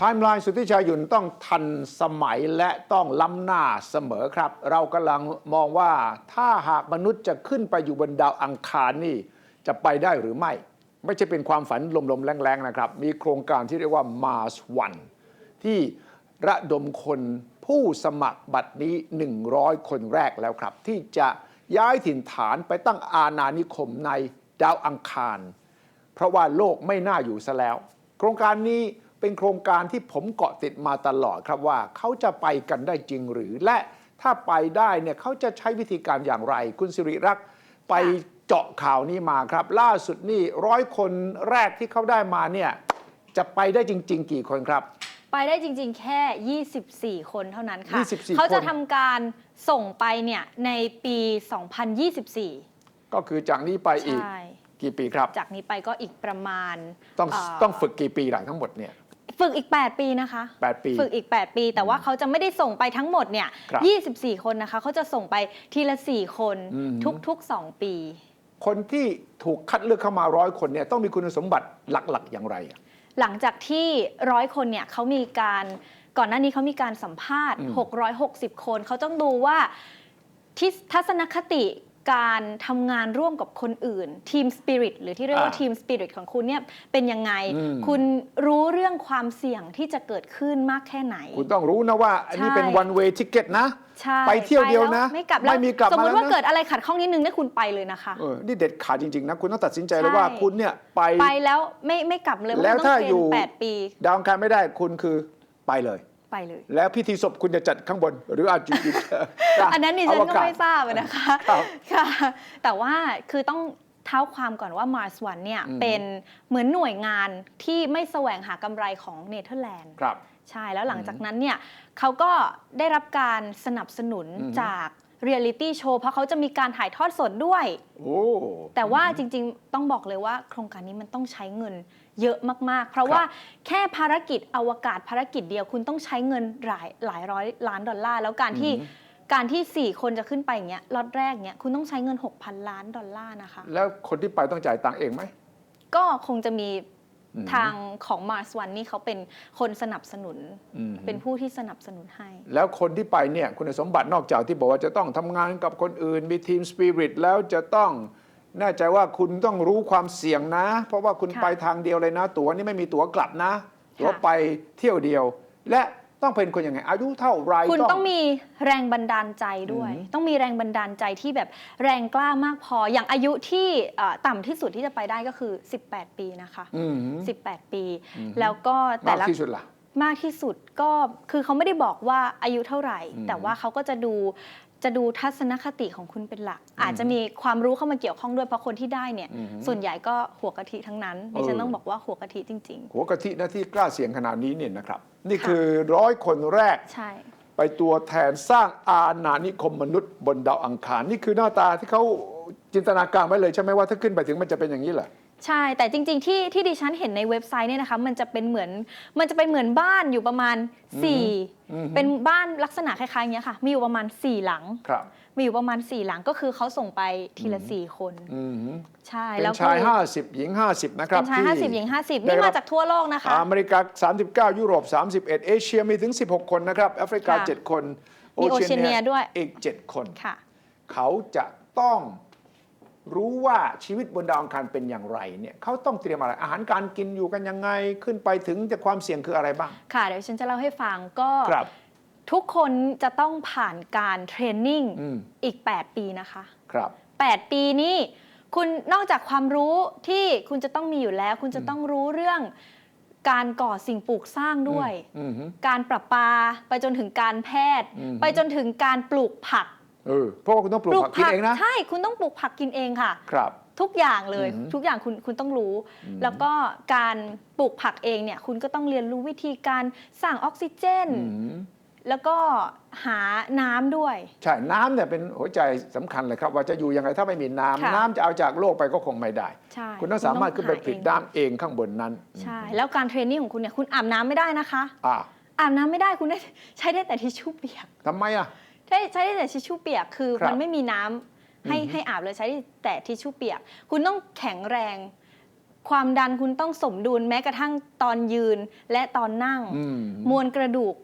ไทม์ไลน์สุทธิชัยหยุ่นต้องทันสมัยและต้องล้ำหน้าเสมอครับ เรากำลังมองว่าถ้าหากมนุษย์จะขึ้นไปอยู่บนดาวอังคารนี่จะไปได้หรือไม่ ไม่ใช่เป็นความฝันลมๆ แรงๆ นะครับ มีโครงการที่เรียกว่า Mars One ที่ระดมคนผู้สมัครบัตรนี้ 100 คนแรกแล้วครับ ที่จะย้ายถิ่นฐานไปตั้งอาณานิคมในดาวอังคาร เพราะว่าโลกไม่น่าอยู่ซะแล้ว โครงการนี้ เป็นโครงการที่ผมเกาะติดมาตลอดครับว่าเขาจะไปกันได้จริงหรือและถ้าไปได้เนี่ยเขาจะใช้วิธีการอย่างไร คุณสิริรักษ์ไปเจาะข่าวนี้มาครับ ล่าสุดนี่ร้อยคนแรกที่เขาได้มาเนี่ยจะไปได้จริง ๆ กี่คนครับ ไปได้จริงๆ แค่ 24 คนเท่านั้นค่ะ24เขาจะคน ทำการส่งไปเนี่ยในปี 2024 ก็คือจากนี้ไปอีกใช่ กี่ปีครับ จากนี้ไปก็อีกประมาณต้องเต้องฝึกกี่ปีหลังทั้งหมดเนี่ย ฝึกอีก 8 ปีนะคะแปดปี ฝึกอีก 8 ปี แต่ว่าเขาจะไม่ได้ส่งไปทั้งหมดเนี่ยครับ24 คนนะคะ เขาจะส่งไปทีละ 4 คนอืม ทุก ๆ 2 ปี คนที่ถูกคัดเลือกเข้ามาร้อยคนเนี่ยต้องมีคุณสมบัติหลักๆ อย่างไรอะ หลังจากที่ร้อยคนเนี่ยเขามีการก่อนหน้านี้เขามีการสัมภาษณ์ อืม660 คน เขาต้องดูว่าที่ทัศนคติ การทำงานร่วมกับคนอื่นทีมสปิริตหรือที่เรียกว่าทีมสปิริตของคุณเนี่ยเป็นยังไง อืม คุณรู้เรื่องความเสี่ยงที่จะเกิดขึ้นมากแค่ไหน คุณต้องรู้นะว่า อันนี้เป็น ใช่ one way ticket นะ ใช่ไปเที่ยวเดียวนะไปแล้ไม่กลับแล้วไม่มีกลับสมมมาติแล้วว่าเกินะดอะไรขัดข้องนิดนึงเนี่ยคุณไปเลยนะคะ เออนี่เด็ดขาดจริง ๆ นะ คุณต้องตัดสินใจเลยใช่ ว่าคุณเนี่ยไป ไปแล้วไม่ไม่กลับเลยเพระแล้วมันถ้าต้องเทรนอยู่ แปดปี ดาวอังคารไม่ได้คุณคือไปเลย ไปเลย แล้วพิธีศพคุณจะจัดข้างบนหรืออาจจะอยู่อันนั้นดิฉันก็ไม่ทราบอะนะคะครับค่ะแต่ว่าคือต้องเท้าความก่อนว่า Mars One เนี่ยอืมเป็นเหมือนหน่วยงานที่ไม่แสวงหากำไรของเนเธอร์แลนด์ครับใช่แล้วหลังจากนั้นเนี่ยเขาก็ได้รับการสนับสนุนอืมจาก เรียลิตี้โชว์เพราะเขาจะมีการถ่ายทอดสดด้วย โอ้แต่ว่าจริงๆ ต้องบอกเลยว่าโครงการนี้มันต้องใช้เงินเยอะมากๆ เพราะว่าแค่ภารกิจอวกาศภารกิจเดียวคุณต้องใช้เงินหลายหลายร้อยล้านดอลลาร์แล้วการที่อืมการที่ 4 คนจะขึ้นไปอย่างเงี้ยล็อตแรกเนี้ยคุณต้องใช้เงิน 6,000 ล้านดอลลาร์นะคะ แล้วคนที่ไปต้องจ่ายตังค์เองไหม ก็คงจะมีอืม ทางของ Mars One นี่เขาเป็นคนสนับสนุนอืมเป็นผู้ที่สนับสนุนให้ แล้วคนที่ไปเนี่ยคุณสมบัตินอกจากที่บอกว่าจะต้องทำงานกับคนอื่น มีทีมสปิริตแล้วจะต้องแน่ใจว่าคุณต้องรู้ความเสี่ยงนะ เพราะว่าคุณค่ะไปทางเดียวเลยนะ ตั๋วนี่ไม่มีตั๋วกลับนะ ตั๋วค่ะไปเที่ยวเดียว และ ต้องเป็นคนยังไง อายุเท่าไรคุณต้องมีแรงบันดาลใจด้วยอืมต้องมีแรงบันดาลใจที่แบบแรงกล้ามากพออย่างอายุที่เอ่อต่ำที่สุดที่จะไปได้ก็คือ 18 ปีนะคะอืม18 ปีอืมแล้วก็แต่มากละที่สุดล่ะมากที่สุดก็คือเขาไม่ได้บอกว่าอายุเท่าไหร่อืมแต่ว่าเขาก็จะดู จะดูทัศนคติของคุณเป็นหลัก อาจจะมีความรู้เข้ามาเกี่ยวข้องด้วยเพราะคนที่ได้เนี่ยอืมส่วนใหญ่ก็หัวกะทิทั้งนั้นดิฉันเออต้องบอกว่าหัวกะทิจริงหัวกะทินะที่กล้าเสี่ยงขนาดนี้เนี่ยนะครับ นี่ค่ะคือร้อยคนแรกๆใช่ไปตัวแทนสร้างอาณานิคมมนุษย์บนดาวอังคาร นี่คือหน้าตาที่เขาจินตนาการไว้เลยใช่ไหมว่าถ้าขึ้นไปถึงมันจะเป็นอย่างนี้เหรอ ใช่ แต่จริง ๆ ที่ที่ดิฉันเห็นในเว็บไซต์เนี่ยนะคะมันจะเป็นเหมือนมันจะเป็นเหมือนบ้านอยู่ประมาณ อืม4 เป็นบ้านลักษณะคล้ายๆอย่างเงี้ยค่ะ มีอยู่ประมาณ 4 หลัง ครับ มีอยู่ประมาณ 4 หลังก็คือเขาส่งไปทีละ อืม 4 คน อืมใช่เป็แล้วนก็ชาย 50 หญิง 50 นะครับเป็นชาย ที่ 50หญิง 50 ได้นี่รัมาบจากทั่วโลกนะคะ อเมริกา 39 ยุโรป 31 เอเชียมีถึง 16 คนนะครับ แอฟริกา ค่ะ7 คนมีโอเชียเนียด้วย อีก 7 คน ค่ะ เขาจะต้อง รู้ว่าชีวิตบนดาวอังคารเป็นอย่างไรเนี่ยเขาต้องเตรียมอะไรอาหารการกินอยู่กันยังไงขึ้นไปถึงจะความเสี่ยงคืออะไรบ้าง ค่ะ เดี๋ยวฉันจะเล่าให้ฟังก็ครับ ทุกคนจะต้องผ่านการเทรนนิ่งอืม อีก 8 ปีนะคะ ครับ 8 ปีนี้คุณนอกจากความรู้ที่คุณจะต้องมีอยู่แล้ว คุณจะต้องรู้เรื่องการก่อสิ่งปลูกสร้างด้วย อืมอืม การประปา ไปจนถึงการแพทย์ อืม ไปจนถึงการปลูกผัก เออเพราะว่าคุณต้องปลูกผักกินเองนะ ใช่คุณต้องปลูกผักกินเองค่ะ ครับ ทุกอย่างเลย อืมทุกอย่างคุณคุณต้องรู้ อืมแล้วก็การปลูกผักเองเนี่ยคุณก็ต้องเรียนรู้วิธีการสร้างออกซิเจน อืมแล้วก็หาน้ำด้วย ใช่น้ำเนี่ยเป็นหัวใจสำคัญเลยครับ ว่าจะอยู่ยังไงถ้าไม่มีน้ำค่ะ น้ำจะเอาจากโลกไปก็คงไม่ได้ ใช่คุณต้องสามารถขึ้นไปผลิตหาเองน้ำเองข้างบนนั้นใช่ แล้วการเทรนนิ่งของคุณเนี่ยคุณอาบน้ำไม่ได้นะคะ อ่าอาบน้ำไม่ได้คุณได้ใช้ได้แต่ทิชชู่เปียกทำไมอะ ใช้ใช้ได้แต่ทิชชู่เปียกคือครับมันไม่มีน้ำให้อือฮึ ให้อาบเลยใช้ได้แต่ทิชชู่เปียก คุณต้องแข็งแรง ความดันคุณต้องสมดุลแม้กระทั่งตอนยืนและตอนนั่ง อืม มวลกระดูก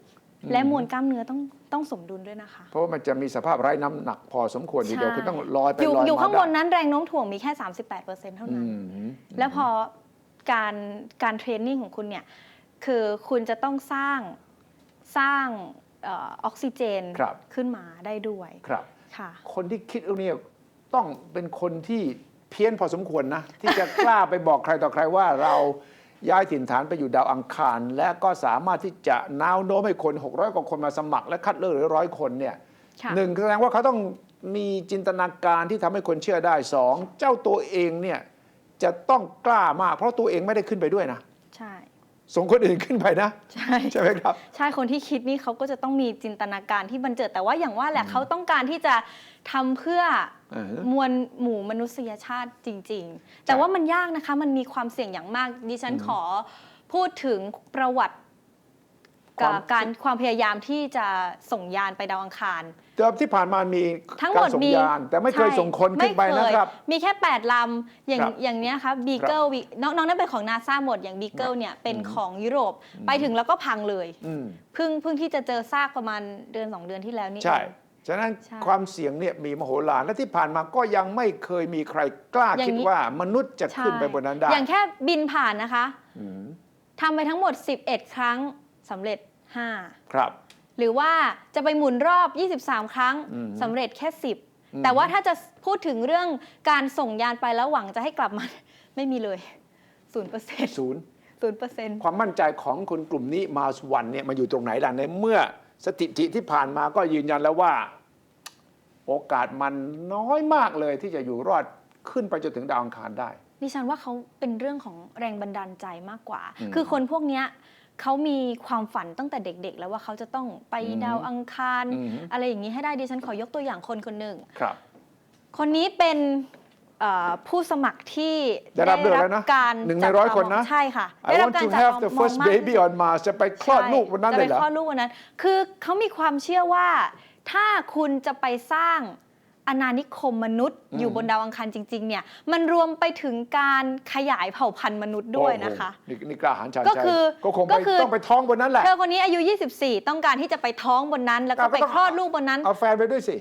อืม และมวลกล้ามเนื้อต้องต้องสมดุลด้วยนะคะ เพราะว่ามันจะมีสภาพไร้น้ำหนักพอสมควรทีเดียวใช่คือต้องลอยไปอยู่ลอยอยู่มาข้างบนได้นั้นแรงโน้มถ่วงมีแค่ 38%เท่าอืนั้น มแล้วพอการการเทรนนิ่งของคุณเนี่ย คือคุณจะต้องสร้างสร้างเออออกซิเจนครับ ขึ้นมาได้ด้วยครับ ค่ะ คนที่คิดเรื่องนี้ต้องเป็นคนที่เพี้ยนพอสมควรนะ ที่จะกล้าไปบอกใครต่อใครว่าเราย้ายถิ่นฐานไปอยู่ดาวอังคาร และก็สามารถที่จะน้าวโน้มให้คน 600 กว่าคนมาสมัคร และคัดเลือกเหลือร้อยคนเนี่ยค่ะ หนึ่งแสดงว่าเขาต้องมีจินตนาการที่ทำให้คนเชื่อได้สองเจ้าตัวเองเนี่ยจะต้องกล้ามาก เพราะตัวเองไม่ได้ขึ้นไปด้วยนะใช่ ส่งคนอื่นขึ้นไปนะใช่ใช่ไหมครับ ใช่คนที่คิดนี่เขาก็จะต้องมีจินตนาการที่บันเจิดแต่ว่าอย่างว่าแหละเขาต้องการที่จะทำเพื่อเออมวลหมู่มนุษยชาติจริง ๆ แต่ว่ามันยากนะคะมันมีความเสี่ยงอย่างมากดิฉันอืมขอพูดถึงประวัติความ กับการความพยายามที่จะส่งยานไปดาวอังคารเดิมที่ผ่านมามีทั้งหมการดส่งมียานแต่ไม่เคยใช่ส่งคนขึ้นไปม่เยนะครับ มีแค่ 8 ลำ อย่างครับอย่างเนี้ยครับบีเกิลน้องน้องนั่นเป็นของนาซาหมดอย่างบีเกิลเนี่ยเป็นของยุโรปไปถึงแล้วก็พังเลยอืมเพิ่งเพิ่งที่จะเจอซากประมาณเดือน 2 เดือนที่แล้วนี่ใช่เองฉะนั้นใช่ความเสี่ยงเนี่ยมีมโหฬารและที่ผ่านมาก็ยังไม่เคยมีใครกล้าอย่างคิดนี้ว่ามนุษย์จะขึ้นไปบนนั้นได้อย่างแค่บินผ่านนะคะอืมทำไปทั้งหมด 11 ครั้ง สำเร็จครับ5หรือว่าจะไปหมุนรอบ 23 ครั้งอืม สำเร็จแค่อืม10 แต่ว่าถ้าจะพูดถึงเรื่องการส่งยานไปแล้วหวังจะให้กลับมา ไม่มีเลย0%์เปอร์เซ็นต์ศูนย์ศูนย์เปอร์เซ็นต์ความมั่นใจของคนกลุ่มนี้มาสวันเนี่ยมาอยู่ตรงไหนล่ะในเมื่อสถิติที่ผ่านมาก็ยืนยันแล้วว่า โอกาสมันน้อยมากเลยที่จะอยู่รอดขึ้นไปจนถึงดาวอังคารได้ ดิฉันว่าเขาเป็นเรื่องของแรงบันดาลใจมากกว่า อืม คือคนพวกเนี้ย เขามีความฝันตั้งแต่เด็ก ๆ แล้วว่าเขาจะต้องไปอืมดาวอังคารอืมอะไรอย่างนี้ให้ได้ดิฉันขอยกตัวอย่างคนคนหนึ่งครับ คนนี้เป็นเอ่อผู้สมัครที่ได้รับเลือกแล้วนะการหนึ่งในจับร้อยตามคนนะงใช่ค่ะ I ได้รับ want การ to จับ have the มอง first มาก baby on Mars จะไปคลอดใช่ลูกวันนั้นจะเลไปยเหรอคลอดลูกวันนั้น คือเขามีความเชื่อว่า ถ้าคุณจะไปสร้าง อาณานิคมมนุษย์อืมอยู่บนดาวอังคารจริงๆเนี่ยมันรวมไปถึงการขยายเผ่าพันธุ์มนุษย์ด้วยนะคะโอ้โหนี่นี่กล้าหาญชาญก็ชัยคือก็คงก็ไปคือ ต้องไปท้องบนนั้นแหละ เธอคนนี้อายุ 24 ต้องการที่จะไปท้องบนนั้น แล้วก็ก็ไปต้องคลอดลูกบนนั้น เอาแฟนไปด้วยสิ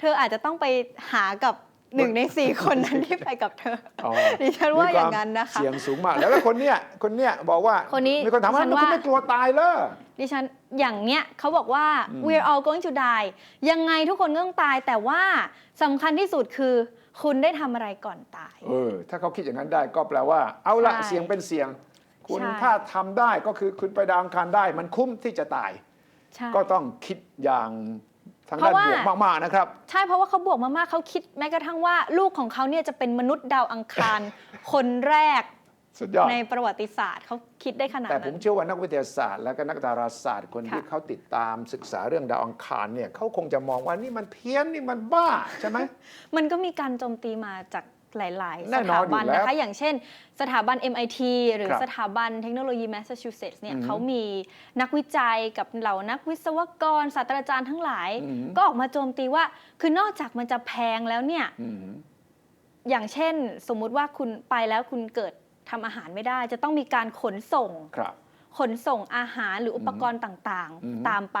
เธออาจจะต้องไปหากับ หนึ่งในสี่คนนั้นที่ไปกับเธอออ๋อดิฉันว่าอย่างนั้นนะคะเสียงสูงมากแล้วแล้วคนเนี้ยคนเนี้ยบอกว่าคนนี้มีคนถามว่าฉันแล้วคุณว่าไม่กลัวตายเลยดิฉันอย่างเนี้ยเขาบอกว่าอืม we're all going to die ยังไงทุกคนก็ต้องตายแต่ว่าสำคัญที่สุดคือ คุณได้ทำอะไรก่อนตาย เออ ถ้าเขาคิดอย่างนั้นได้ก็แปลว่า เอาละใช่เสียงเป็นเสียง คุณใช่ถ้าทำได้ก็คือคุณไปดาวอังคารได้ มันคุ้มที่จะตายใช่ก็ต้องคิดอย่าง ทางเพด้านราะว่าบวกมากๆนะครับ ใช่เพราะว่าเขาบวกมากๆเขาคิดแม้กระทั่งว่าลูกของเขาเนี่ยจะเป็นมนุษย์ดาวอังคารคนแรกสุดยอดในประวัติศาสตร์เขาคิดได้ขนาดแต่ผมนั้นเชื่อว่านักวิทยาศาสตร์ และก็นักดาราศาสตร์คนค่ะที่เขาติดตามศึกษาเรื่องดาวอังคารเนี่ยเขาคงจะมองว่านี่มันเพี้ยนนี่มันบ้าใช่ไหมมันก็มีการโจมตีมาจาก หลายๆแน่สนอถานอยู่บันแล้วนะคะ อย่างเช่น สถาบัน MIT หรือครับสถาบันเทคโนโลยีแมสซาชูเซตส์เนี่ยอืมเขามีนักวิจัยกับเหล่านักวิศวกรศาสตราจารย์ทั้งหลาย อืม ก็ออกมาโจมตีว่า คือนอกจากมันจะแพงแล้วเนี่ย อืม อย่างเช่น สมมุติว่าคุณไปแล้วคุณเกิดทำอาหารไม่ได้ จะต้องมีการขนส่ง ครับ ขนส่งอาหารหรืออุปกรณ์ต่างอืมๆตามไป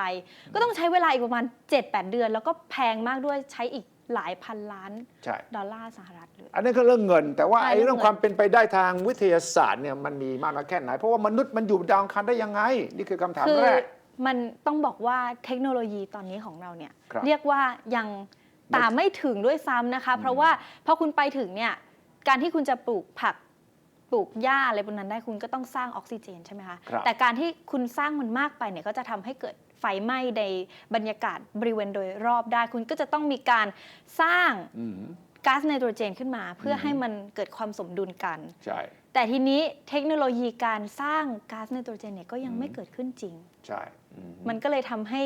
ก็ต้องใช้เวลาอีกประมาณ 7-8 เดือน แล้วก็แพงมากด้วยใช้อีก หลายพันล้านใช่ดอลลาร์สหรัฐเลยอันนี้ก็เรื่องเงิน แต่ว่าใช่ไอ้เรื่เรื่อองงเงินความเป็นไปได้ทางวิทยาศาสตร์เนี่ยมันมีมากน้อยแค่ไหน เพราะว่ามนุษย์มันอยู่ดาวอังคารได้ยังไง นี่คือคำถามคือแรกมันต้องบอกว่าเทคโนโลยีตอนนี้ของเราเนี่ยครับเรียกว่ายังตามไม่ถึงด้วยซ้ำนะคะ เพราะว่าพอคุณไปถึงเนี่ยการที่คุณจะปลูกผักปลูกหญ้าอะไรบนนั้นได้คุณก็ต้องสร้างออกซิเจนใช่ไหมคะครับแต่การที่คุณสร้างมันมากไปเนี่ยก็จะทำให้เกิด ไฟไหม้ในบรรยากาศบริเวณโดยรอบได้ คุณก็จะต้องมีการสร้างอืมก๊าซไนโตรเจนขึ้นมา เพื่ออมให้มันเกิดความสมดุลกัน ใช่ แต่ทีนี้เทคโนโลยีการสร้างก๊าซไนโตรเจนเนี่ยก็ยังอืมไม่เกิดขึ้นจริง ใช่อืมมันก็เลยทำให้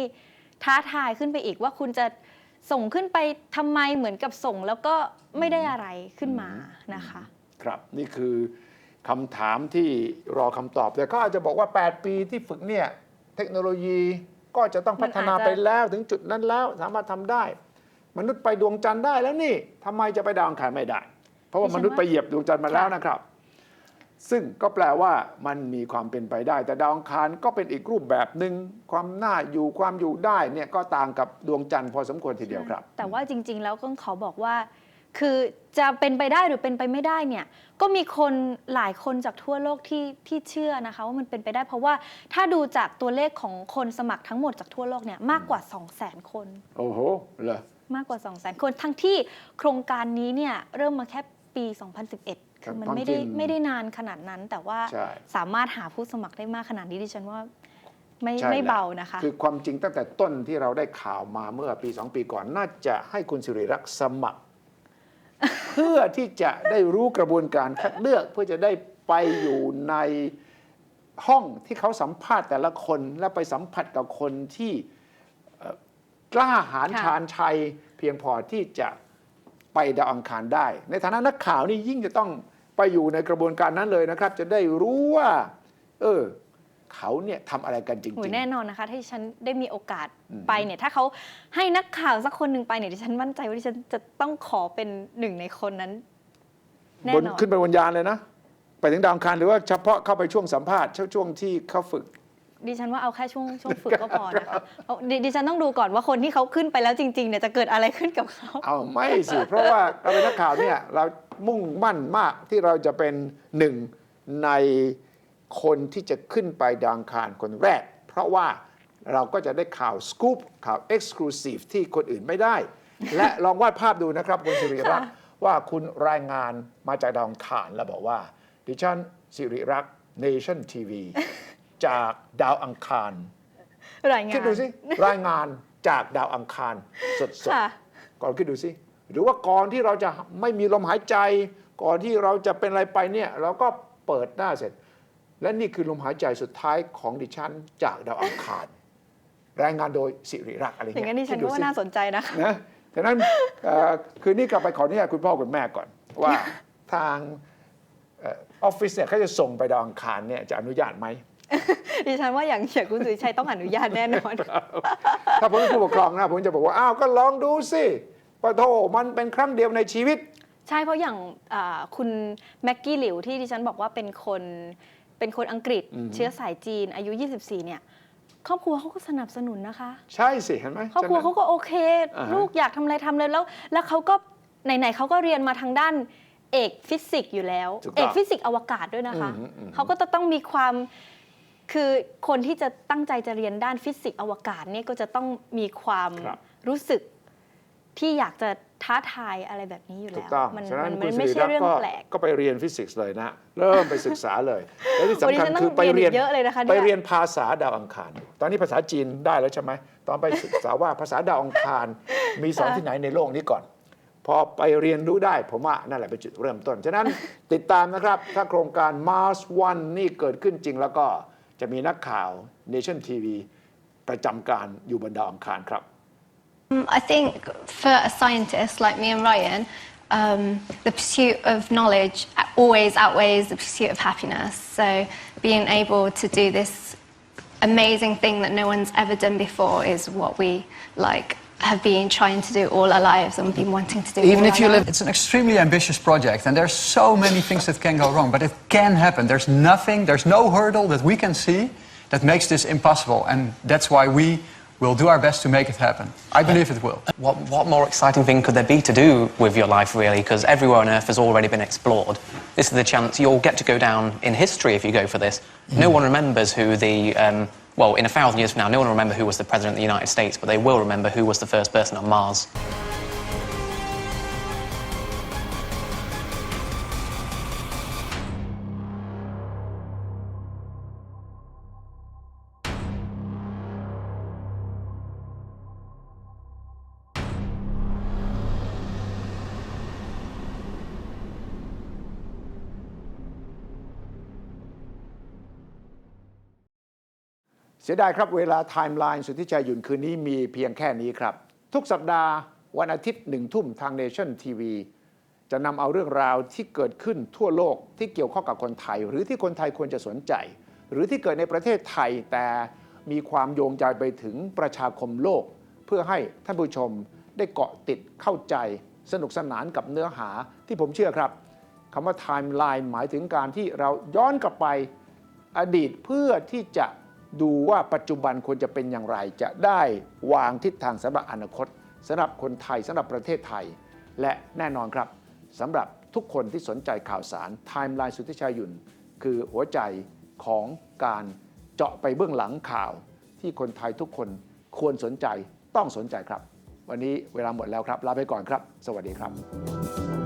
ท้าทายขึ้นไปอีกว่าคุณจะส่งขึ้นไปทำไมเหมือนกับส่งแล้วก็ไม่ได้อะไรขึ้นมานะคะ ครับนี่คือคำถามที่รอคำตอบแต่เขาอาจจะบอกว่า 8 ปีที่ฝึกเนี่ย เทคโนโลยี ก็จะต้องพัฒนามันอาจจะไปแล้วถึงจุดนั้นแล้วสามารถทำได้ มนุษย์ไปดวงจันทร์ได้แล้วนี่ทำไมจะไปดาวอังคารไม่ได้ เพราะว่ามนุษย์ไปเหยียบดวงจันทร์มาแล้วนะครับ ซึ่งก็แปลว่ามันมีความเป็นไปได้ แต่ดาวอังคารก็เป็นอีกรูปแบบหนึ่งความน่าอยู่ความอยู่ได้เนี่ยก็ต่างกับดวงจันทร์พอสมควรทีเดียวครับ แต่ว่าจริง ๆ แล้วก็ขอบอกว่า คือจะเป็นไปได้หรือเป็นไปไม่ได้เนี่ยก็มีคนหลายคนจากทั่วโลกที่ที่เชื่อนะคะว่ามันเป็นไปได้เพราะว่าถ้าดูจากตัวเลขของคนสมัครทั้งหมดจากทั่วโลกเนี่ยมากกว่า 2 0 0 0 0 0 คน โอ้โหเหรอมากกว่า 2 0 0 0 0 0 คน ทั้งที่โครงการนี้เนี่ยเริ่มมาแค่ปี 2011 คือมันไม่ได้ความจริงไม่ได้นานขนาดนั้น แต่ว่าใช่ สามารถหาผู้สมัครได้มากขนาดนี้ดิฉันว่าไม่ใช่ไม่แหละเบานะคะ คือความจริงตั้งแต่ต้นที่เราได้ข่าวมาเมื่อปีสองปีก่อน น่าจะให้คุณสิริรักษ์สมัคร เพื่อที่จะได้รู้กระบวนการคัดเลือกเพื่อจะได้ไปอยู่ในห้องที่เขาสัมภาษณ์แต่ละคนและไปสัมผัสกับคนที่กล้าหาญชาญชัย เพียงพอที่จะไปดาวอังคารได้ ในฐานะนักข่าวนี่ยิ่งจะต้องไปอยู่ในกระบวนการนั้นเลยนะครับ จะได้รู้ว่า เออ เขาเนี่ยทำอะไรกันจริงโอ้ยๆแน่นอนนะคะ ถ้าดิฉันได้มีโอกาสไปเนี่ย ถ้าเขาให้นักข่าวสักคนหนึ่งไปเนี่ยดิฉันมั่นใจว่าดิฉันจะต้องขอเป็นหนึ่งในคนนั้น แน่บนนอนขึ้นไปบนยานเลยนะ ไปถึงดาวอังคารหรือว่าเฉพาะเข้าไปช่วงสัมภาษณ์ช่วงช่วงที่เขาฝึก ดิฉันว่าเอาแค่ช่วงช่วงฝึกก็พอนะคะเพราะดิดิฉันต้องดูก่อนว่าคนที่เขาขึ้นไปแล้วจริงๆเนี่ยจะเกิดอะไรขึ้นกับเขา เอาไม่สิ เพราะว่าเราเป็นนักข่าวเนี่ย เรามุ่งมั่นมากที่เราจะเป็นหนึ่งใน คนที่จะขึ้นไปดาวอังคารคนแรก เพราะว่าเราก็จะได้ข่าวสกู๊ปข่าวเอ็กซ์คลูซีฟที่คนอื่นไม่ได้ และลองวาดภาพดูนะครับ คุณสิริรักษ์ว่าคุณรายงานมาจากดาวอังคารแล้วบอกว่า ดิฉันสิริรักษ์เนชั่นทีวีจากดาวอังคารรายงานคิดดูสิรายงานจากดาวอังคารสดค่ะๆก่อนคิดดูสิหรือว่าก่อนที่เราจะไม่มีลมหายใจ ก่อนที่เราจะเป็นอะไรไปเนี่ย เราก็เปิดหน้าเสร็จ และนี่คือลมหายใจสุดท้ายของดิฉันจากดาวอังคาร รายงานโดยสิริรักษ์อะไรอย่างเงี้ยนั้นดิฉันคิก็ดูว่าสิน่าสนใจนะคะนะฉะนั้นเอ่อคืนนี้กลับไปขออนุญาตคุณพ่อคุณแม่ก่อน ว่าทางเออฟฟิศเนี่ยเขาจะส่งไปดาวอังคารเนี่ยจะอนุญาตไหมดิฉันว่าอย่างเฉียคุณสุริชัยต้องอนุญาตแน่นอน ถ้าผมเป็นผู้ปกครองนะผมจะบอกว่าอ้าวก็ลองดูสิปะโทมันเป็นครั้งเดียวในชีวิต ใช่เพราะอย่างอ่าคุณแม็กกี้หลิวที่ดิฉันบอกว่าเป็นคน เป็นคนอังกฤษอืม เชื้อสายจีนอายุ 24 เนี่ย ครอบครัวเขาก็สนับสนุนนะคะ ใช่สิเห็นไหมครอบครัวฉะนั้นเขาก็โอเค อ่าฮะ ลูกอยากทำอะไรทำเลยแล้ว แล้วเขาก็ไหนๆเขาก็เรียนมาทางด้านเอกฟิสิกส์อยู่แล้ว ถูกต้องเอกฟิสิกส์อวกาศด้วยนะคะ อืมอืม เขาก็จะต้องมีความคือคนที่จะตั้งใจจะเรียนด้านฟิสิกส์อวกาศเนี่ยก็จะต้องมีความครับ รู้สึกที่อยากจะ ท้าทายอะไรแบบนี้อยู่ถูแล้กว ต้องมันฉะนั้มันนคุมัณนสิไม่ริใช่รักเรื่อษ์งก็แปลก ก็ไปเรียนฟิสิกส์เลยนะ เริ่มไปศึกษาเลย และที่โอ้ดิสำคัญฉันต้องคือไปเรียนเรียนอีกเยอะเลยนะคะเนี่ย ไปเรียนภาษาดาวอังคาร ตอนนี้ภาษาจีนได้แล้วใช่ไหมตอนไปศึกษาว่าภาษาดาวอังคารมีสอนที่ไหนในโลกนี้ก่อน พอไปเรียนรู้ได้ผมว่านั่นแหละเป็นจุดเริ่มต้น ฉะนั้น ติดตามนะครับ ถ้าโครงการ Mars One นี่เกิดขึ้นจริงแล้วก็จะมีนักข่าว Nation TV ประจำการอยู่บนดาวอังคารครับ Um, I think for a scientist like me and Ryan, um, the pursuit of knowledge always outweighs the pursuit of happiness. So being able to do this amazing thing that no one's ever done before is what we like have been trying to do all our lives and been wanting to do. Even if you lives. live, it's an extremely ambitious project, and there's so many things that can go wrong, but it can happen. There's nothing, there's no hurdle that we can see that makes this impossible, and that's why we will do our best to make it happen. I believe it will. What, what more exciting thing could there be to do with your life, really? Because everywhere on Earth has already been explored. This is the chance you'll get to go down in history if you go for this. No one remembers who the, um, well, in a thousand years from now, no one will remember who was the President of the United States, but they will remember who was the first person on Mars. เสียดายครับเวลาไทม์ไลน์สุทธิชัยหยุ่นคืนนี้มีเพียงแค่นี้ครับ ทุกสัปดาห์วันอาทิตย์หนึ่งทุ่มทางเนชั่นทีวีจะนำเอาเรื่องราวที่เกิดขึ้นทั่วโลกที่เกี่ยวข้องกับคนไทย หรือที่คนไทยควรจะสนใจ หรือที่เกิดในประเทศไทยแต่มีความโยงใยไปถึงประชาคมโลก เพื่อให้ท่านผู้ชมได้เกาะติดเข้าใจ สนุกสนานกับเนื้อหาที่ผมเชื่อครับคำว่าไทม์ไลน์หมายถึงการที่เราย้อนกลับไปอดีตเพื่อที่จะ ดูว่าปัจจุบันควรจะเป็นอย่างไร จะได้วางทิศทางสำหรับอนาคตสำหรับคนไทยสำหรับประเทศไทย และแน่นอนครับสำหรับทุกคนที่สนใจข่าวสารไทม์ไลน์สุทธิชัยหยุนคือหัวใจของการเจาะไปเบื้องหลังข่าว ที่คนไทยทุกคนควรสนใจต้องสนใจครับ วันนี้เวลาหมดแล้วครับ ลาไปก่อนครับ สวัสดีครับ